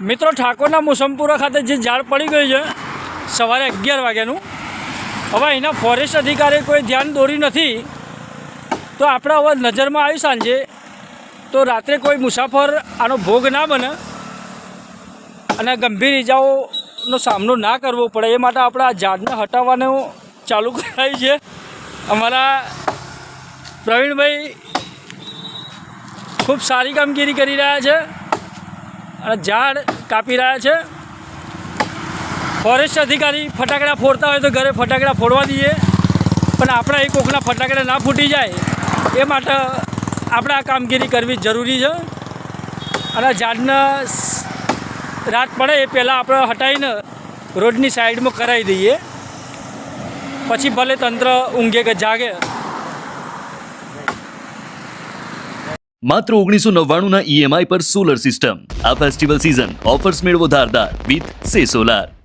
મિત્રો, ઠાકોરના મોસમપુરા ખાતે જે ઝાડ પડી ગયું છે, સવારે અગિયાર વાગ્યાનું, હવે એના ફોરેસ્ટ અધિકારીએ કોઈ ધ્યાન દોર્યું નથી, તો આપણા હવે નજરમાં આવ્યું સાંજે, તો રાત્રે કોઈ મુસાફર આનો ભોગ ના બને અને ગંભીર ઇજાઓનો સામનો ના કરવો પડે, એ માટે આપણે આ ઝાડને હટાવવાનું ચાલુ કરાયું છે. અમારા પ્રવીણભાઈ ખૂબ સારી કામગીરી કરી રહ્યા છે. અને ઝાડ કાપી રહ્યા છે. ફોરેસ્ટ અધિકારી ફટાકડા ફોડતા હોય તો ઘરે ફટાકડા ફોડવા દઈએ. પણ આપણા એ કોકના ફટાકડા ના ફૂટી જાય એ માટે આપણે આ કામગીરી કરવી જરૂરી છે. અને ઝાડને રાત પડે એ પહેલાં આપણે હટાવીને રોડની સાઈડમાં કરાવી દઈએ. પછી ભલે તંત્ર ઊંઘે કે જાગે. માત્ર ઓગણીસો નવ્વાણુંના ઈએમઆઈ પર સોલર સિસ્ટમ આ ફેસ્ટિવલ સિઝન ઓફર્સ મેળવો ધારદાર, વિથ સે સોલાર.